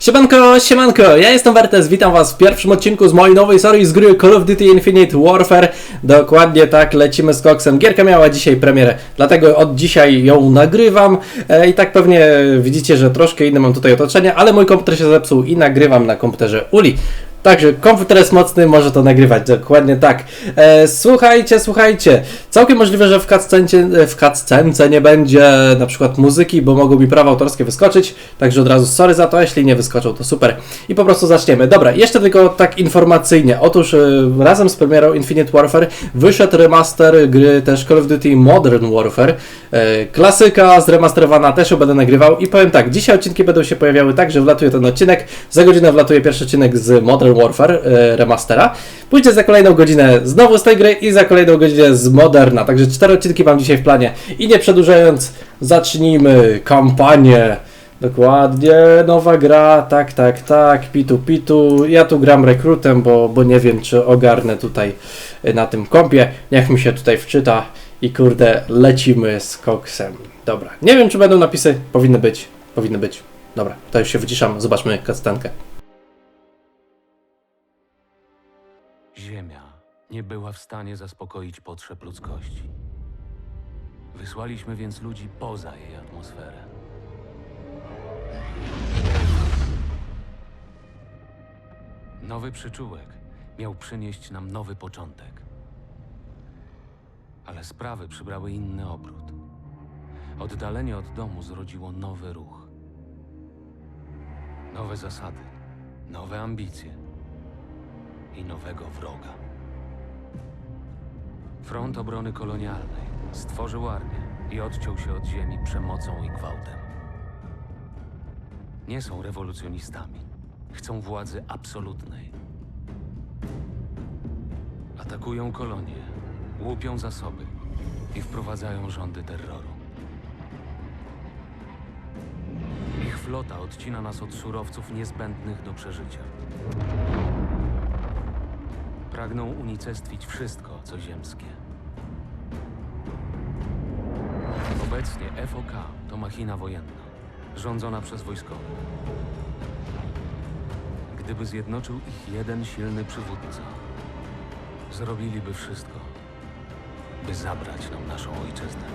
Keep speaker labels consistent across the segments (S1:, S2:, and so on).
S1: Siemanko, siemanko, ja jestem Wertes, witam was w pierwszym odcinku z mojej nowej serii z gry Call of Duty Infinite Warfare. Dokładnie tak, lecimy z koksem. Gierka miała dzisiaj premierę, dlatego od dzisiaj ją nagrywam e, i tak pewnie widzicie, że troszkę inne mam tutaj otoczenie, ale mój komputer się zepsuł i nagrywam na komputerze Uli. Także komputer jest mocny, może to nagrywać, dokładnie tak. E, słuchajcie, słuchajcie, całkiem możliwe, że w cutscence, w cutscence nie będzie na przykład muzyki, bo mogą mi prawa autorskie wyskoczyć, także od razu sorry za to, jeśli nie wyskoczą, to super. I po prostu zaczniemy. Dobra, jeszcze tylko tak informacyjnie. Otóż e, razem z premierą Infinite Warfare wyszedł remaster gry też Call of Duty Modern Warfare. E, klasyka zremasterowana, też ją będę nagrywał i powiem tak, dzisiaj odcinki będą się pojawiały tak, że wlatuje ten odcinek, za godzinę wlatuje pierwszy odcinek z Modern Warfare e, remastera, pójdzie za kolejną godzinę znowu z tej gry i za kolejną godzinę z Moderna, także cztery odcinki mam dzisiaj w planie i nie przedłużając, zacznijmy kampanię. Dokładnie, nowa gra, tak, tak, tak, pitu, pitu. Ja tu gram rekrutem, bo, bo nie wiem, czy ogarnę tutaj y, na tym kompie. Niech mi się tutaj wczyta i kurde, lecimy z koksem. Dobra, nie wiem, czy będą napisy, powinny być, powinny być. Dobra, to już się wyciszam, zobaczmy kastankę.
S2: Ziemia nie była w stanie zaspokoić potrzeb ludzkości. Wysłaliśmy więc ludzi poza jej atmosferę. Nowy przyczółek miał przynieść nam nowy początek. Ale sprawy przybrały inny obrót. Oddalenie od domu zrodziło nowy ruch. Nowe zasady, nowe ambicje i nowego wroga. Front Obrony Kolonialnej stworzył armię i odciął się od ziemi przemocą i gwałtem. Nie są rewolucjonistami. Chcą władzy absolutnej. Atakują kolonie, łupią zasoby i wprowadzają rządy terroru. Ich flota odcina nas od surowców niezbędnych do przeżycia. Pragną unicestwić wszystko, co ziemskie. Obecnie FOK to machina wojenna, rządzona przez wojskowych. Gdyby zjednoczył ich jeden silny przywódca, zrobiliby wszystko, by zabrać nam naszą ojczyznę.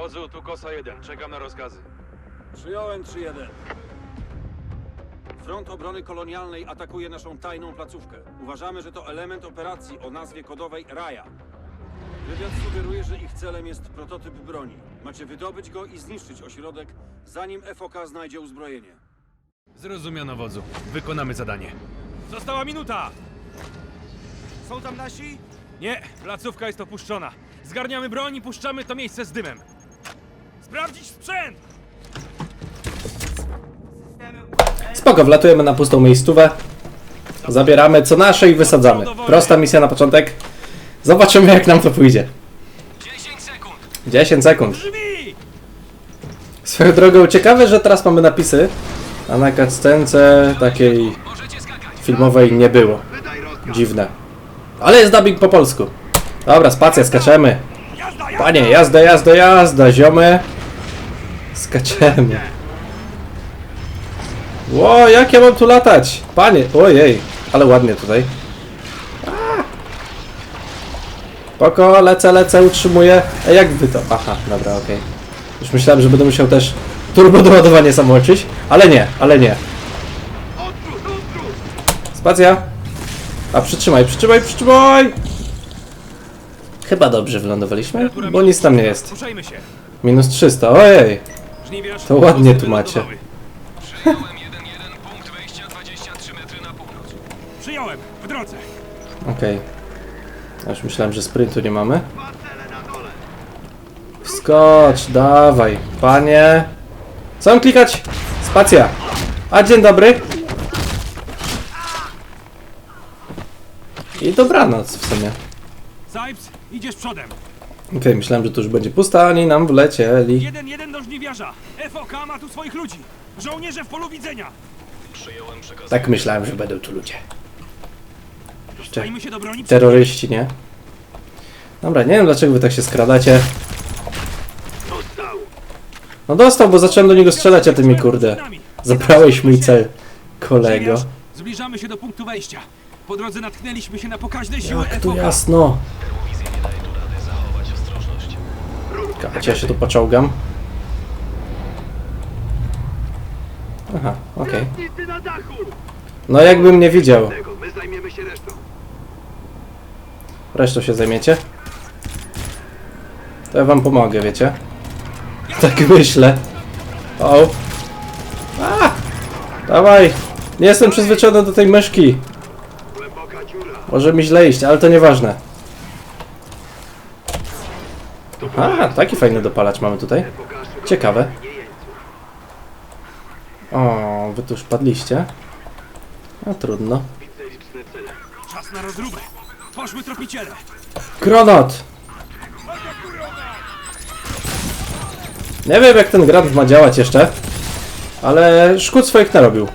S3: Wodzu, tu Kosa 1. Czekam na rozkazy.
S4: Przyjąłem 3-1. Front Obrony Kolonialnej atakuje naszą tajną placówkę. Uważamy, że to element operacji o nazwie kodowej Raja. Wywiad sugeruje, że ich celem jest prototyp broni. Macie wydobyć go i zniszczyć ośrodek, zanim FOK znajdzie uzbrojenie.
S5: Zrozumiano wodzu. Wykonamy zadanie. Została minuta! Są tam nasi? Nie, placówka jest opuszczona. Zgarniamy broń i puszczamy to miejsce z dymem. Sprawdzić sprzęt!
S1: Spoko, wlatujemy na pustą miejscówę, zabieramy co nasze i wysadzamy. Prosta misja na początek. Zobaczymy, jak nam to pójdzie.
S5: 10 sekund!
S1: 10 sekund.
S5: Drzwi!
S1: Swoją drogą, ciekawe, że teraz mamy napisy, a na cutscence takiej
S5: Możecie skakać!
S1: filmowej nie było. Dziwne. Ale jest dubbing po polsku. Dobra, spacja, skaczemy.
S5: Jazda, jazda!
S1: Panie, jazda, jazda, jazda, ziomy. Skaczemy. Ło, jak ja mam tu latać? Panie, ojej, ale ładnie tutaj. Poko, lecę, lecę, utrzymuję. A jak wy to? Aha, dobra, okej. Już myślałem, że będę musiał też turbo doładowanie samolczyć, ale nie, ale nie. Spacja. A przytrzymaj, przytrzymaj, przytrzymaj! Chyba dobrze wylądowaliśmy, bo nic tam nie jest. Minus 300, ojej!
S5: Żniwiarz,
S1: To ładnie tu macie.
S2: Przyjąłem 1-1, punkt wejścia 23 metry na północ.
S5: Przyjąłem! W drodze!
S1: Okej. Ja Już myślałem, że sprintu nie mamy. Skocz, dawaj, panie. Co mam klikać? Spacja. A dzień dobry. I dobranoc w sumie.
S5: Zajps, idziesz przodem!
S1: Okej, myślałem, że to już będzie pusta, a oni nam wlecieli.
S5: Jeden, jeden do żniwiarza! FOK ma tu swoich ludzi! Żołnierze w polu widzenia!
S1: Tak myślałem, że będą tu ludzie. Jeszcze
S5: Stajmy się do broni
S1: terroryści, nie? Dobra, nie wiem dlaczego wy tak się skradacie. No dostał, bo zacząłem do niego strzelać, a ty mi kurde. Zabrałeś mój cel, kolego.
S5: Zbliżamy się do punktu wejścia. Po drodze natknęliśmy się na pokaźne siły
S1: Jak tu
S5: epoka.
S1: jasno. Kacie, ja się tu poczołgam. Aha, okej.
S6: Dachu!
S1: No jakbym nie widział.
S6: Się resztą.
S1: Się zajmiecie? To ja wam pomogę, wiecie? Tak myślę. O! A! Dawaj! Nie jestem przyzwyczajony do tej myszki. Może mi źle iść, ale to nieważne. Aha, taki fajny dopalacz mamy tutaj. Ciekawe. O, wy tu już padliście. No trudno.
S5: Czas na rozróbę. Tropiciele.
S1: Granat! Nie wiem jak ten granat ma działać jeszcze, ale szkód swoich narobił.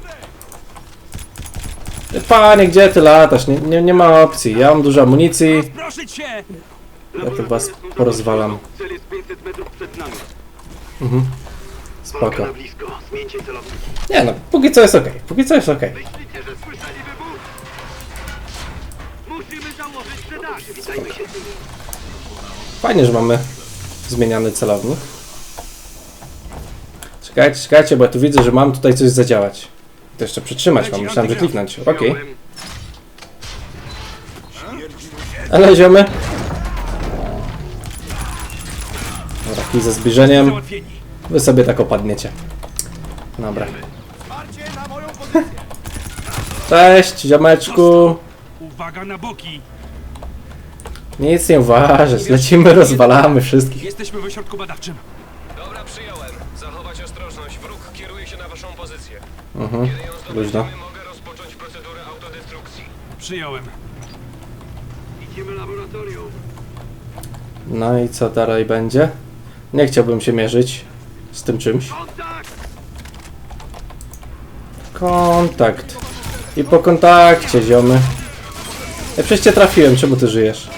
S1: Panie, gdzie ty latasz? Nie, nie, nie ma opcji. Ja mam dużo amunicji. Ja tu was porozwalam.
S6: Cel jest 500 metrów przed nami.
S1: Spoko.
S6: Blisko. Zmieńcie celowniki.
S1: Nie no, póki co jest ok. Póki co jest ok.
S6: Myślicie, że słyszeli wybuch? Musimy założyć te dach. Przywitajmy się z nimi.
S1: Fajnie, że mamy zmieniany celownik. Czekajcie, czekajcie, bo ja tu widzę, że mam tutaj coś zadziałać. To jeszcze przytrzymać mam, myślałem, że kliknąć. Okej. Ale ziomy. Ze zbliżeniem. Wy sobie tak opadniecie. Dobra. Cześć, ziomeczku.
S5: Uwaga na boki.
S1: Nic nie uważać, lecimy, rozwalamy wszystkich.
S5: Jesteśmy w ośrodku badawczym.
S3: Dobra, przyjąłem. Zachować ostrożność. Wróg kieruje się na waszą pozycję.
S1: Mhm,
S3: Kiedy ją
S1: luźno.
S3: zdobędziemy, mogę rozpocząć procedurę autodestrukcji.
S5: Przyjąłem.
S6: Idziemy laboratorium.
S1: No i co dalej będzie? Nie chciałbym się mierzyć z tym czymś.
S6: Kontakt!
S1: I po kontakcie, ziomy. Ja przecież cię trafiłem, czemu ty żyjesz?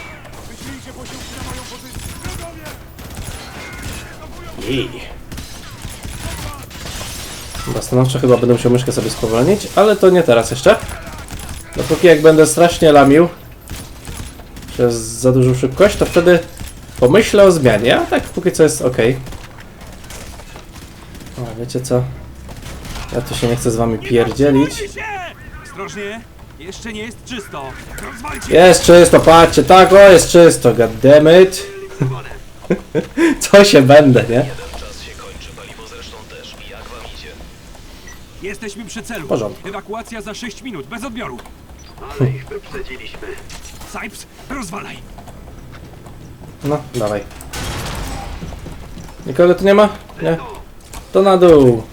S1: Jej. Dobra, stanowczo chyba będę musiał myszkę sobie spowolnić, ale to nie teraz jeszcze. Dopóki jak będę strasznie lamił przez za dużą szybkość, to wtedy pomyślę o zmianie, a tak póki co jest ok. O, wiecie co? Ja tu się nie chcę z wami pierdzielić.
S5: Ostrożnie. Jeszcze nie jest czysto.
S1: Jest czysto, patrzcie, tak, o jest czysto, goddammit. Co się będę, nie?
S5: Jesteśmy przy celu.
S1: Porządku.
S5: Ewakuacja za 6 minut, bez odbioru.
S6: Ale ich wyprzedziliśmy.
S5: Sipes, rozwalaj.
S1: No, dawaj. Nikogo tu nie ma? Nie? To na dół.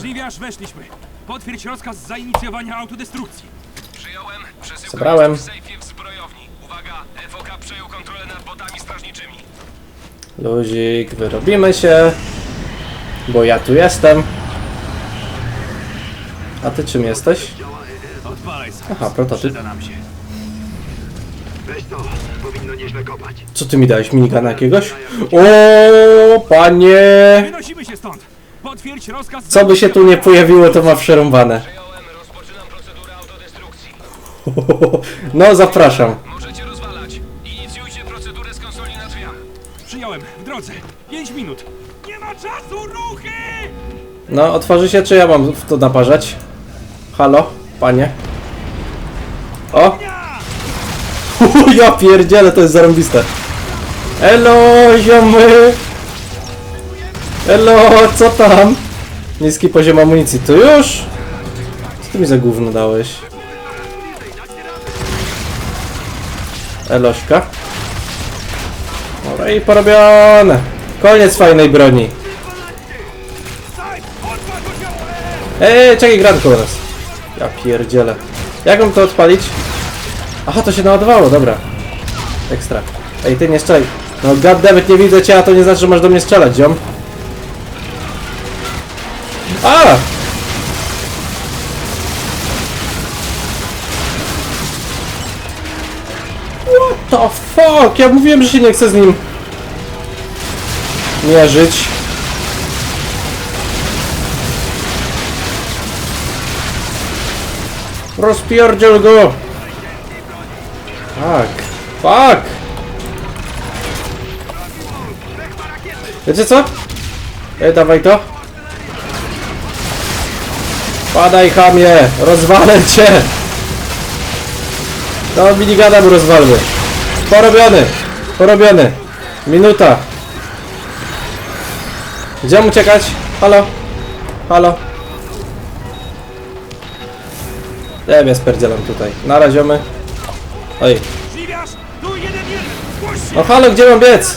S5: Żliwiarz, weszliśmy. Potwierdź rozkaz zainicjowania autodestrukcji.
S3: Przyjąłem. Przesyłka
S1: Zabrałem.
S3: jest w sejfie w zbrojowni. Uwaga, FOK przejął kontrolę nad botami strażniczymi.
S1: Luzik, wyrobimy się. Bo ja tu jestem. A ty czym jesteś?
S5: Odpalaj.
S1: Aha, prototyp.
S5: Przyda nam się.
S6: Weź to. Powinno nieźle kopać.
S1: Co ty mi dałeś, minigana jakiegoś? O, panie!
S5: Wynosimy się stąd. Potwierdź rozkaz
S1: Co by się tu nie pojawiło, to ma przerąbane.
S3: Przyjąłem. Rozpoczynam procedurę autodestrukcji.
S1: No, zapraszam.
S3: Możecie rozwalać. Inicjujcie procedurę z konsoli na drzwiach.
S5: Przyjąłem. W drodze. 5 minut. Nie ma czasu, ruchy!
S1: No, otworzy się, czy ja mam w to naparzać? Halo, panie. O! Ja pierdzielę, to jest zarąbiste. Elo, ziomy! Elo, co tam? Niski poziom amunicji, to już? Co ty mi za gówno dałeś? Elośka. Dobra i porobione. Koniec fajnej broni. Ej, czekaj, granat koło nas. Ja pierdzielę. Jak mam to odpalić? Aha, to się naładowało, dobra. Ekstra. Ej, ty nie strzelaj. No goddammit, nie widzę cię, a to nie znaczy, że masz do mnie strzelać, ziom. A! What the fuck? ja mówiłem, że się nie chcę z nim mierzyć. Rozpierdziel go! Tak, fuck! Wiecie co? Ej, dawaj to. Padaj, chamie! Rozwalę cię! No, minigana mu rozwalmy. Porobiony! Porobiony! Minuta! Gdzie mam uciekać? Halo? Halo? Nie wiem, ja spierdzielam tutaj. Na. Oj. No halo, gdzie mam biec?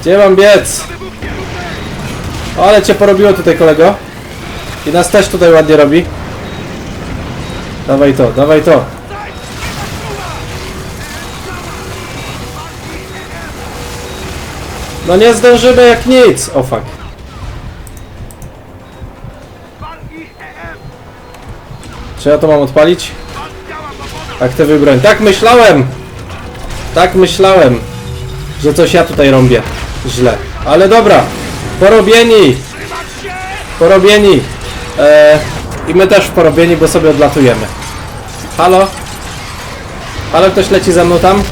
S1: Gdzie mam biec? Ale cię porobiło tutaj kolego. I nas też tutaj ładnie robi. Dawaj to, dawaj to. No nie zdążymy jak nic. O fuck. Czy ja to mam odpalić? Aktywy broń. Tak myślałem! Tak myślałem, że coś ja tutaj robię źle. Ale dobra, porobieni! Porobieni! Eee, I my też porobieni, bo sobie odlatujemy. Halo? Halo, ktoś leci za mną tam?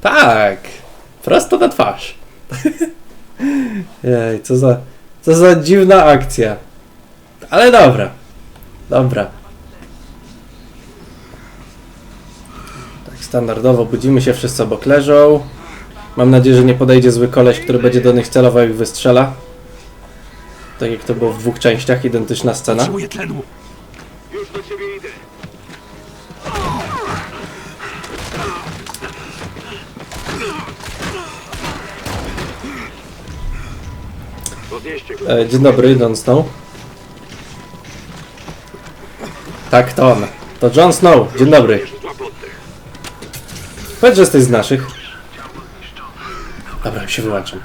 S1: Tak! Prosto na twarz. Jej, co za, co za dziwna akcja. Ale dobra. Dobra. Standardowo budzimy się, wszyscy obok leżą. Mam nadzieję, że nie podejdzie zły koleś, który będzie do nich celował i wystrzela. Tak jak to było w dwóch częściach, identyczna scena.
S5: Potrzebuję tlenu!
S6: Już do ciebie idę. Podnieście go.
S1: E, dzień dobry, Jon Snow. Tak, to on. To Jon Snow, dzień dobry. Powiedz, że jesteś z naszych. Dobra, się wyłączam.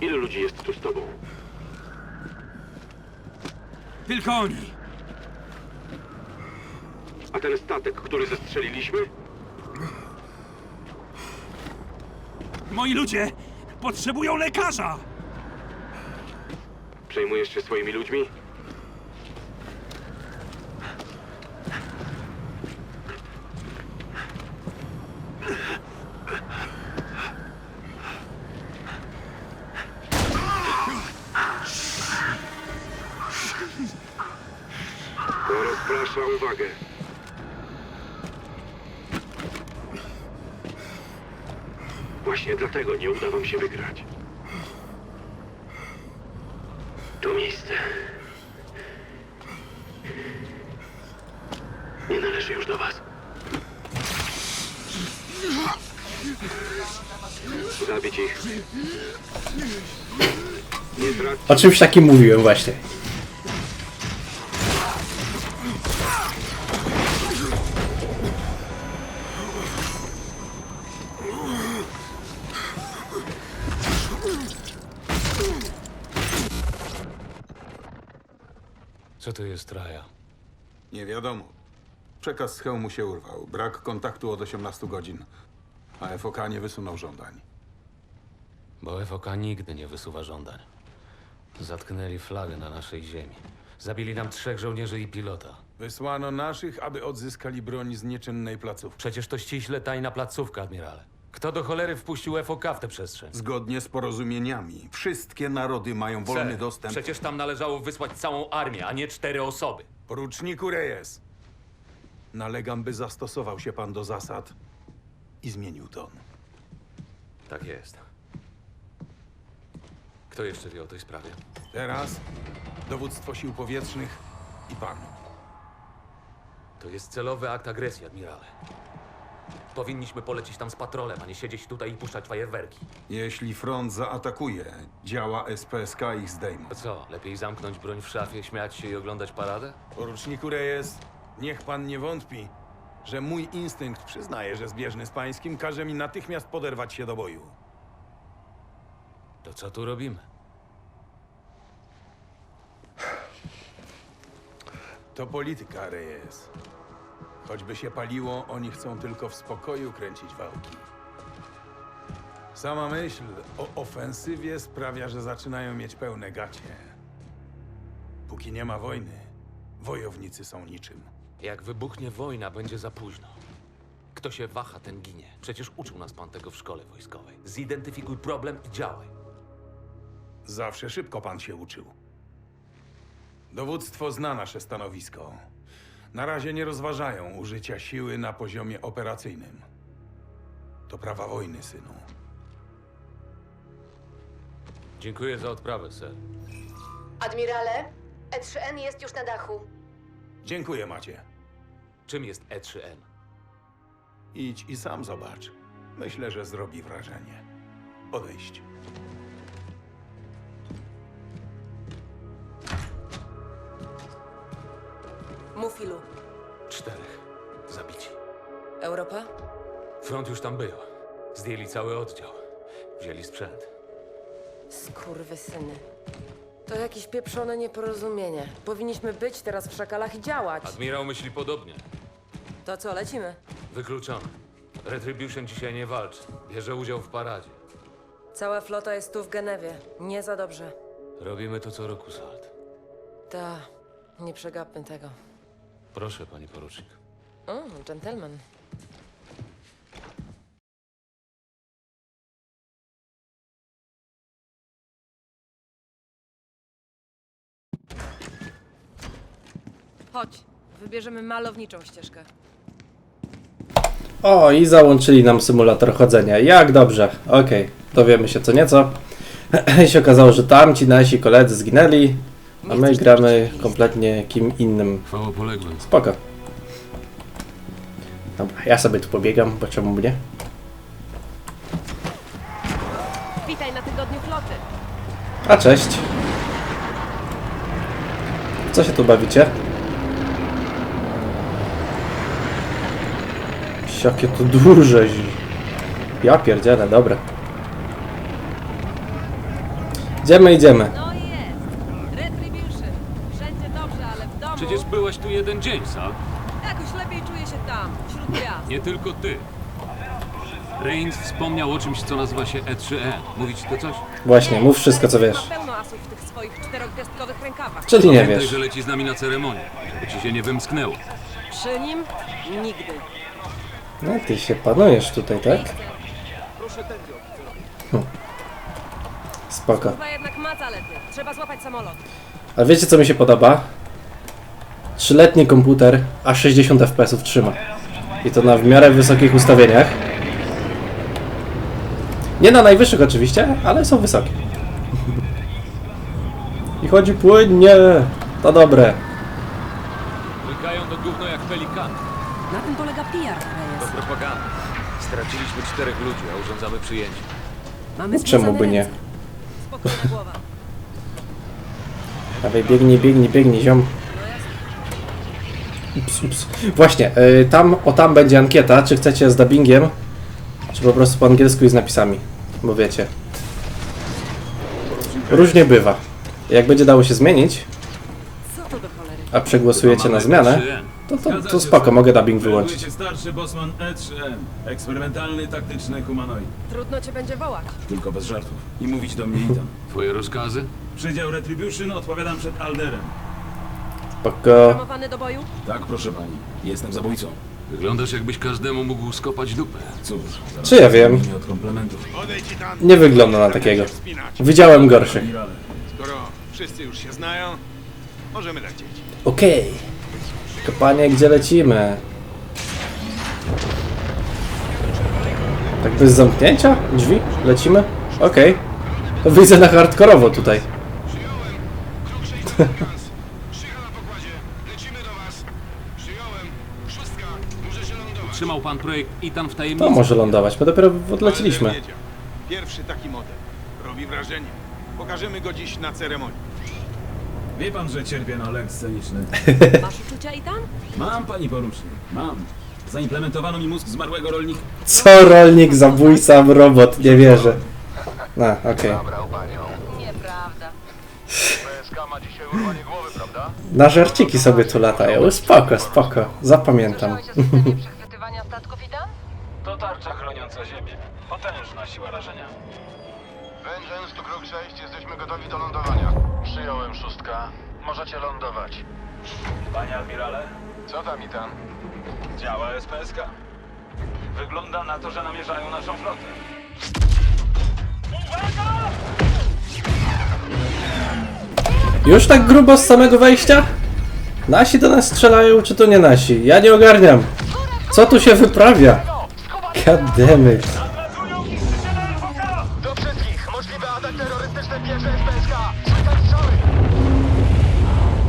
S6: Ilu ludzi jest tu z tobą?
S5: Tylko oni!
S6: A ten statek, który zestrzeliliśmy?
S5: Moi ludzie potrzebują lekarza!
S6: Przejmujesz się swoimi ludźmi? Dlatego nie uda wam się wygrać. To miejsce. Nie należy już do was. Zabić ich. Nie trać
S1: O czymś takim mówiłem właśnie.
S2: Co to jest Raja?
S7: Nie wiadomo. Przekaz z hełmu się urwał. Brak kontaktu od 18 godzin. A FOK nie wysunął żądań.
S2: Bo FOK nigdy nie wysuwa żądań. Zatknęli flagę na naszej ziemi. Zabili nam trzech żołnierzy i pilota.
S7: Wysłano naszych, aby odzyskali broń z nieczynnej placówki.
S2: Przecież to ściśle tajna placówka, admirale. Kto do cholery wpuścił FOK w tę przestrzeń?
S7: Zgodnie z porozumieniami, wszystkie narody mają wolny dostęp.
S2: Przecież tam należało wysłać całą armię, a nie cztery osoby.
S7: Poruczniku Reyes, nalegam, by zastosował się pan do zasad i zmienił ton.
S2: Tak jest. Kto jeszcze wie o tej sprawie?
S7: Teraz dowództwo sił powietrznych i pan.
S2: To jest celowy akt agresji, admirale. Powinniśmy polecieć tam z patrolem, a nie siedzieć tutaj i puszczać fajerwerki.
S7: Jeśli front zaatakuje, działa SPSK ich zdejmą.
S2: To co, lepiej zamknąć broń w szafie, śmiać się i oglądać paradę?
S7: Poruczniku Reyes, niech pan nie wątpi, że mój instynkt przyznaje, że zbieżny z pańskim każe mi natychmiast poderwać się do boju.
S2: To co tu robimy?
S7: To polityka, Reyes. Choćby się paliło, oni chcą tylko w spokoju kręcić wałki. Sama myśl o ofensywie sprawia, że zaczynają mieć pełne gacie. Póki nie ma wojny, wojownicy są niczym.
S2: Jak wybuchnie wojna, będzie za późno. Kto się waha, ten ginie. Przecież uczył nas pan tego w szkole wojskowej. Zidentyfikuj problem i działaj.
S7: Zawsze szybko pan się uczył. Dowództwo zna nasze stanowisko. Na razie nie rozważają użycia siły na poziomie operacyjnym. To prawa wojny, synu.
S2: Dziękuję za odprawę, ser.
S8: Admirale, E3N jest już na dachu.
S7: Dziękuję, Macie.
S2: Czym jest E E3N?
S7: Idź i sam zobacz. Myślę, że zrobi wrażenie. Odejść.
S8: Mufilu.
S2: Czterech. Zabici.
S8: Europa?
S2: Front już tam był. Zdjęli cały oddział. Wzięli sprzęt.
S9: Skurwysyny. To jakieś pieprzone nieporozumienie. Powinniśmy być teraz w szakalach i działać.
S2: Admirał myśli podobnie.
S9: To co, lecimy?
S2: Wykluczony. Retribution dzisiaj nie walczy. Bierze udział w paradzie.
S9: Cała flota jest tu w Genewie. Nie za dobrze.
S2: Robimy to co roku, Salt.
S9: Ta, nie przegapmy tego.
S2: Proszę, panie porucznik.
S9: O, gentleman. Chodź, wybierzemy malowniczą ścieżkę.
S1: O, i załączyli nam symulator chodzenia. Jak dobrze. Okej, dowiemy się co nieco. się okazało, że tamci nasi koledzy zginęli, a my gramy kompletnie kim innym.
S2: Chwała poległym.
S1: Spoko. Dobra, ja sobie tu pobiegam, bo czemu by nie?
S9: Witaj na tygodniu floty.
S1: A cześć. Co się tu bawicie? Jakie to duże. zi- Ja pierdzielę, dobra. Idziemy, idziemy.
S9: No jest! Retribution. Wszędzie dobrze, ale w domu...
S10: Przecież byłeś tu jeden dzień, Sal.
S9: Jakoś lepiej czuję się tam, wśród gwiazd.
S10: Nie tylko ty. Reigns wspomniał o czymś, co nazywa się E3E. Mówić to coś?
S1: Właśnie, mów wszystko co wiesz.
S9: Ma pełno asów w tych swoich czterogwiazdkowych rękawach.
S1: Czyli nie
S10: Pamiętaj,
S1: wiesz.
S10: że leci z nami na ceremonię, żeby ci się nie wymsknęło.
S9: Przy nim nigdy.
S1: No ty się panujesz tutaj, tak? Hm. Spoko.
S9: Chyba jednak ma zalety. Trzeba złapać samolot.
S1: A wiecie co mi się podoba? Trzyletni komputer, a 60 fps trzyma. I to na w miarę wysokich ustawieniach. Nie na najwyższych oczywiście, ale są wysokie. I chodzi płynnie. To dobre.
S10: Łykają do gówno jak pelikany.
S9: Na tym polega PR,
S2: To propaganda. Straciliśmy czterech ludzi, a urządzamy przyjęcie.
S9: Mamy
S1: Czemu by nie?
S9: Spokojna głowa.
S1: Dawaj, biegnij, biegnij, biegnij, ziom. Ups, ups. Właśnie, y, tam, o tam będzie ankieta, czy chcecie z dubbingiem, czy po prostu po angielsku i z napisami, bo wiecie. Różnie bywa. Jak będzie dało się zmienić,
S9: Co to do cholery?
S1: a przegłosujecie na zmianę, to, to, to spoko, mogę dubbing wyłączyć.
S11: starszy bosman E3M. Eksperymentalny, taktyczny humanoid.
S9: Trudno cię będzie wołać.
S11: Tylko bez żartów. I mówić do mnie.
S10: Twoje rozkazy?
S11: Przydział Retribution, odpowiadam przed Alderem.
S1: Spoko.
S9: Do boju?
S11: Tak, proszę pani. Jestem zabójcą.
S10: Wyglądasz jakbyś każdemu mógł skopać dupę.
S11: Cóż, zaraz
S1: Czy ja wiem?
S11: Nie od komplementów.
S1: Nie wygląda na takiego. Widziałem gorszych.
S11: Admirale,
S12: Skoro wszyscy już się znają, możemy lecieć.
S1: Okej. To panie, gdzie lecimy? Tak bez zamknięcia? Drzwi? Lecimy? Okej. To wyjdę na hardkorowo tutaj.
S12: Przyjąłem. Kruk 6 Szycha na pokładzie. Lecimy do was. Przyjąłem. Szóstka. Możecie lądować.
S10: Trzymał pan projekt Itan w
S1: To
S10: tajemnicy.
S1: może lądować, my dopiero odleciliśmy.
S12: Wiedział. Pierwszy taki model. Robi wrażenie. Pokażemy go dziś na ceremonii.
S11: wie pan, że cierpię na lek sceniczny.
S9: Masz uczucia i tam?
S11: Mam, pani porucznik. Mam. Zaimplementowano mi mózg zmarłego rolnika.
S1: Co rolnik, zabójca, robot, nie wierzę. A, okej.
S12: Panią.
S9: Nieprawda.
S12: PSK ma dzisiaj urwanie głowy, prawda?
S1: Na żarciki sobie tu latają. Spoko, spoko. Zapamiętam.
S9: I tam?
S11: To tarcza chroniąca ziemię. Potężna siła rażenia.
S12: Vengeance tu krok 6, jesteśmy gotowi do lądowania. Przyjąłem szóstka. Możecie lądować.
S11: Panie admirale,
S12: Co tam i tam?
S11: działa SPSK. Wygląda na to, że namierzają naszą flotę.
S1: Już tak grubo z samego wejścia? Nasi do nas strzelają, czy to nie nasi? Ja nie ogarniam. Co tu się wyprawia? God damn it.
S12: Do wszystkich! Atak!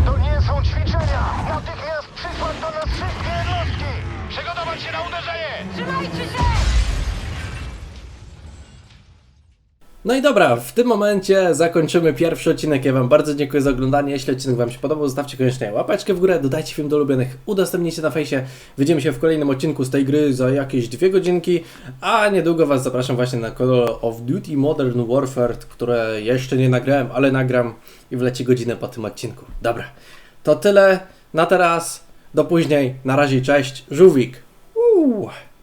S12: To nie są ćwiczenia! Natychmiast przysłać do nas wszystkie na uderzenie!
S9: Trzymajcie się!
S1: No i dobra, w tym momencie zakończymy pierwszy odcinek. Ja Wam bardzo dziękuję za oglądanie. Jeśli odcinek Wam się podobał, zostawcie koniecznie łapeczkę w górę, dodajcie film do ulubionych, udostępnijcie na fejsie. Widzimy się w kolejnym odcinku z tej gry za jakieś dwie godzinki, a niedługo Was zapraszam właśnie na Call of Duty Modern Warfare, które jeszcze nie nagrałem, ale nagram i wleci godzinę po tym odcinku. Dobra, to tyle na teraz. Do później. Na razie, cześć. Żółwik. Uuu.